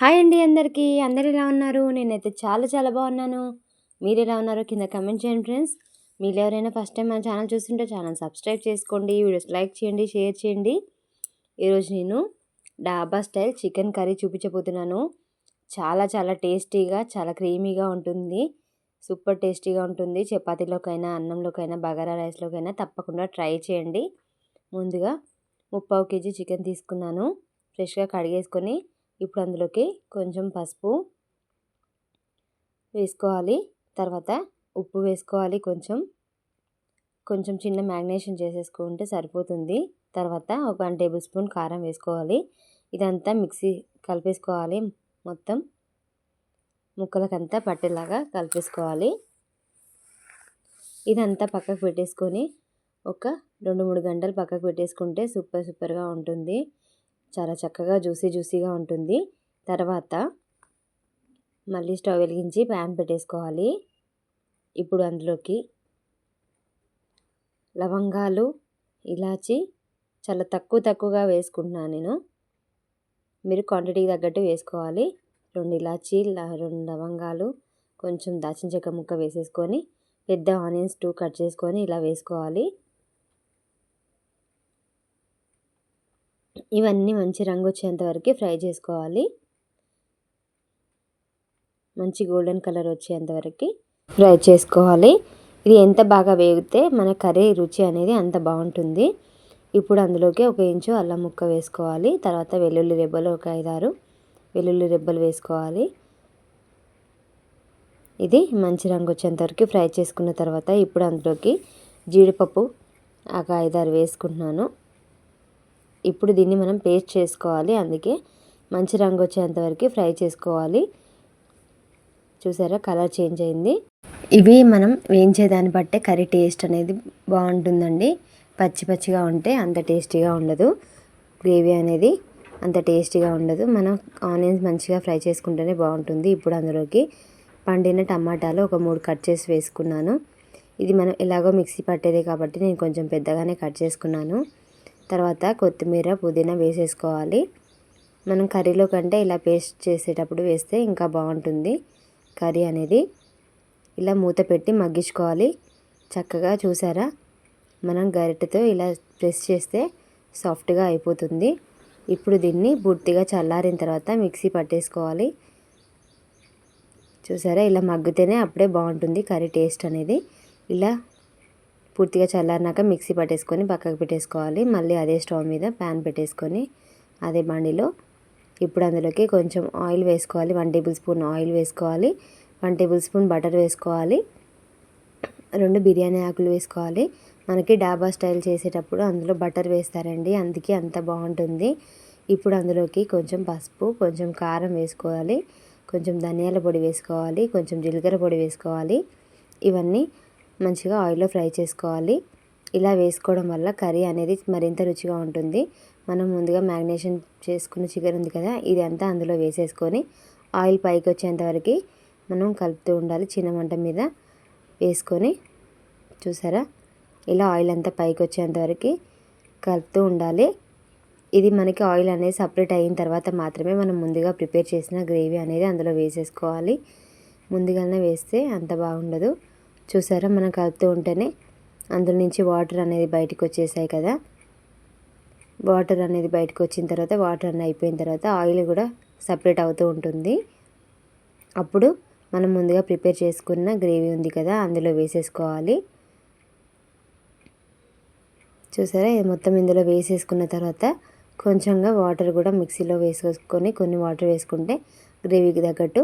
Hi అండి అందరికీ. అందరు ఎలా ఉన్నారు? నేనైతే చాలా చాలా బాగున్నాను. మీరు ఎలా ఉన్నారో కింద కమెంట్ చేయండి ఫ్రెండ్స్. మీరు ఎవరైనా ఫస్ట్ టైం మన ఛానల్ చూస్తుంటే ఛానల్ సబ్స్క్రైబ్ చేసుకోండి వీడియోస్ లైక్ చేయండి షేర్ చేయండి. ఈరోజు నేను డాబా స్టైల్ చికెన్ కర్రీ చూపించబోతున్నాను. చాలా చాలా టేస్టీగా చాలా క్రీమీగా ఉంటుంది. సూపర్ టేస్టీగా ఉంటుంది. చపాతీలోకైనా అన్నంలోకైనా బగారా రైస్లోకైనా తప్పకుండా ట్రై చేయండి. ముందుగా ముప్పావు కేజీ చికెన్ తీసుకున్నాను. ఫ్రెష్గా కడిగేసుకొని ఇప్పుడు అందులోకి కొంచెం పసుపు వేసుకోవాలి. తర్వాత ఉప్పు వేసుకోవాలి కొంచెం. కొంచెం చిన్న మ్యాగ్నేషన్ చేసేసుకుంటే సరిపోతుంది. తర్వాత ఒక వన్ టేబుల్ స్పూన్ కారం వేసుకోవాలి. ఇదంతా మిక్సీ కలిపేసుకోవాలి మొత్తం. ముక్కలకంతా పట్టేలాగా కలిపేసుకోవాలి. ఇదంతా పక్కకు పెట్టేసుకొని ఒక రెండు మూడు గంటలు పక్కకు పెట్టేసుకుంటే సూపర్ సూపర్గా ఉంటుంది. చాలా చక్కగా జ్యూసీ జ్యూసీగా ఉంటుంది. తర్వాత మళ్ళీ స్టవ్ వెలిగించి ప్యాన్ పెట్టేసుకోవాలి. ఇప్పుడు అందులోకి లవంగాలు ఇలాచి చాలా తక్కువ తక్కువగా వేసుకుంటున్నాను నేను. మీరు క్వాంటిటీకి తగ్గట్టు వేసుకోవాలి. రెండు ఇలాచి రెండు లవంగాలు కొంచెం దాచిన చెక్క ముక్క వేసేసుకొని పెద్ద ఆనియన్స్ టూ కట్ చేసుకొని ఇలా వేసుకోవాలి. ఇవన్నీ మంచి రంగు వచ్చేంత వరకు ఫ్రై చేసుకోవాలి. మంచి గోల్డెన్ కలర్ వచ్చేంత వరకు ఫ్రై చేసుకోవాలి. ఇది ఎంత బాగా వేగితే మన కర్రీ రుచి అనేది అంత బాగుంటుంది. ఇప్పుడు అందులోకి ఒక ఇంచు అల్లం ముక్క వేసుకోవాలి. తర్వాత వెల్లుల్లి రెబ్బలు ఒక ఐదారు వెల్లుల్లి రెబ్బలు వేసుకోవాలి. ఇది మంచి రంగు వచ్చేంత వరకు ఫ్రై చేసుకున్న తర్వాత ఇప్పుడు అందులోకి జీడిపప్పు ఒక ఐదారు వేసుకుంటున్నాను. ఇప్పుడు దీన్ని మనం పేస్ట్ చేసుకోవాలి. అందుకే మంచి రంగు వచ్చేంత వరకు ఫ్రై చేసుకోవాలి. చూసారా? కలర్ చేంజ్ అయింది. ఇవి మనం వేయించే దాన్ని బట్టే కర్రీ టేస్ట్ అనేది బాగుంటుందండి. పచ్చి పచ్చిగా ఉంటే అంత టేస్టీగా ఉండదు. గ్రేవీ అనేది అంత టేస్టీగా ఉండదు. మనం ఆనియన్స్ మంచిగా ఫ్రై చేసుకుంటేనే బాగుంటుంది. ఇప్పుడు అందులోకి పండిన టమాటాలు ఒక మూడు కట్ చేసి వేసుకున్నాను. ఇది మనం ఎలాగో మిక్సీ పట్టేదే కాబట్టి నేను కొంచెం పెద్దగానే కట్ చేసుకున్నాను. తర్వాత కొత్తిమీర పుదీనా వేసేసుకోవాలి. మనం కర్రీలో కంటే ఇలా పేస్ట్ చేసేటప్పుడు వేస్తే ఇంకా బాగుంటుంది కర్రీ అనేది. ఇలా మూత పెట్టి మగ్గించుకోవాలి. చక్కగా చూసారా? మనం గరిటెతో ఇలా ప్రెస్ చేస్తే సాఫ్ట్గా అయిపోతుంది. ఇప్పుడు దీన్ని పూర్తిగా చల్లారిన తర్వాత మిక్సీ పట్టేసుకోవాలి. చూసారా? ఇలా మగ్గితేనే అప్పుడే బాగుంటుంది కర్రీ టేస్ట్ అనేది. ఇలా పూర్తిగా చల్లారినాక మిక్సీ పట్టేసుకొని పక్కకు పెట్టేసుకోవాలి. మళ్ళీ అదే స్టవ్ మీద ప్యాన్ పెట్టేసుకొని అదే బండిలో ఇప్పుడు అందులోకి కొంచెం ఆయిల్ వేసుకోవాలి. వన్ టేబుల్ స్పూన్ ఆయిల్ వేసుకోవాలి. వన్ టేబుల్ స్పూన్ బటర్ వేసుకోవాలి. రెండు బిర్యానీ ఆకులు వేసుకోవాలి. మనకి డాబా స్టైల్ చేసేటప్పుడు అందులో బటర్ వేస్తారండి. అందుకే అంత బాగుంటుంది. ఇప్పుడు అందులోకి కొంచెం పసుపు కొంచెం కారం వేసుకోవాలి. కొంచెం ధనియాల పొడి వేసుకోవాలి. కొంచెం జీలకర్ర పొడి వేసుకోవాలి. ఇవన్నీ మంచిగా ఆయిల్లో ఫ్రై చేసుకోవాలి. ఇలా వేసుకోవడం వల్ల కర్రీ అనేది మరింత రుచిగా ఉంటుంది. మనం ముందుగా మ్యాగ్నేషన్ చేసుకున్న చికెన్ ఉంది కదా ఇది అంతా అందులో వేసేసుకొని ఆయిల్ పైకి వచ్చేంతవరకు మనం కలుపుతూ ఉండాలి. చిన్న మంట మీద వేసుకొని చూసారా? ఇలా ఆయిల్ అంతా పైకి వచ్చేంత వరకు కలుపుతూ ఉండాలి. ఇది మనకి ఆయిల్ అనేది సపరేట్ అయిన తర్వాత మాత్రమే మనం ముందుగా ప్రిపేర్ చేసిన గ్రేవీ అనేది అందులో వేసేసుకోవాలి. ముందుగానే వేస్తే అంత బాగుండదు. చూసారా? మనం కలుపుతూ ఉంటేనే అందులో నుంచి వాటర్ అనేది బయటకు వచ్చేసాయి కదా. వాటర్ అనేది బయటకు వచ్చిన తర్వాత వాటర్ అన్నీ అయిపోయిన తర్వాత ఆయిల్ కూడా సపరేట్ అవుతూ ఉంటుంది. అప్పుడు మనం ముందుగా ప్రిపేర్ చేసుకున్న గ్రేవీ ఉంది కదా అందులో వేసేసుకోవాలి. చూసారా? ఇది మొత్తం ఇందులో వేసేసుకున్న తర్వాత కొంచెంగా వాటర్ కూడా మిక్సీలో వేసుకొని కొన్ని వాటర్ వేసుకుంటే గ్రేవీకి తగ్గట్టు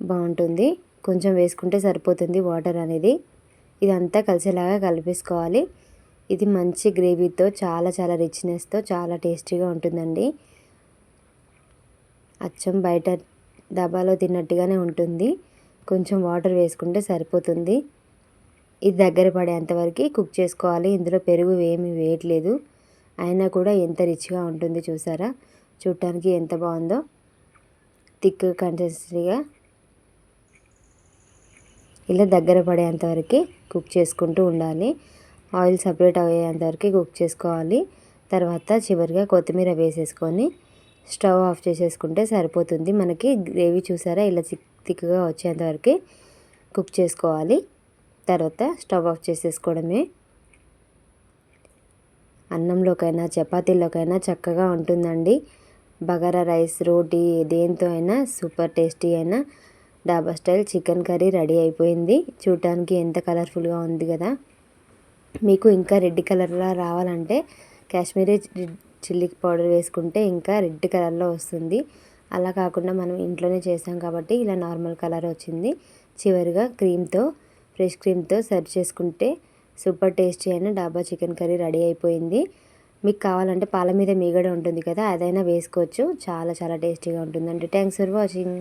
బాగుంటుంది. కొంచెం వేసుకుంటే సరిపోతుంది వాటర్ అనేది. ఇదంతా కలిసేలాగా కలిపేసుకోవాలి. ఇది మంచి గ్రేవీతో చాలా చాలా రిచ్నెస్తో చాలా టేస్టీగా ఉంటుందండి. అచ్చం బయట డబ్బాలో తిన్నట్టుగానే ఉంటుంది. కొంచెం వాటర్ వేసుకుంటే సరిపోతుంది. ఇది దగ్గర పడేంతవరకు కుక్ చేసుకోవాలి. ఇందులో పెరుగు ఏమి వేయట్లేదు. అయినా కూడా ఎంత రిచ్గా ఉంటుంది చూసారా? చూడటానికి ఎంత బాగుందో. థిక్ కన్సిస్టెన్సీగా ఇలా దగ్గర పడేంతవరకు కుక్ చేసుకుంటూ ఉండాలి. ఆయిల్ సపరేట్ అయ్యేంతవరకు కుక్ చేసుకోవాలి. తర్వాత చివరిగా కొత్తిమీర వేసేసుకొని స్టవ్ ఆఫ్ చేసేసుకుంటే సరిపోతుంది. మనకి గ్రేవీ చూసారా? ఇలా చిక్ థిక్గా వచ్చేంత వరకు కుక్ చేసుకోవాలి. తర్వాత స్టవ్ ఆఫ్ చేసేసుకోవడమే. అన్నంలోకైనా చపాతీలోకైనా చక్కగా ఉంటుందండి. బగారా రైస్ రోటీ దేంతో అయినా సూపర్ టేస్టీ అయినా డాబా స్టైల్ చికెన్ కర్రీ రెడీ అయిపోయింది. చూడటానికి ఎంత కలర్ఫుల్గా ఉంది కదా. మీకు ఇంకా రెడ్ కలర్లో రావాలంటే కాశ్మీరీ చిల్లీ పౌడర్ వేసుకుంటే ఇంకా రెడ్ కలర్లో వస్తుంది. అలా కాకుండా మనం ఇంట్లోనే చేసాం కాబట్టి ఇలా నార్మల్ కలర్ వచ్చింది. చివరిగా క్రీమ్తో ఫ్రెష్ క్రీమ్తో సర్వ్ చేసుకుంటే సూపర్ టేస్టీ అయిన డాబా చికెన్ కర్రీ రెడీ అయిపోయింది. మీకు కావాలంటే పాల మీద మీగడ ఉంటుంది కదా అదైనా వేసుకోవచ్చు. చాలా చాలా టేస్టీగా ఉంటుందండి. Thanks for watching.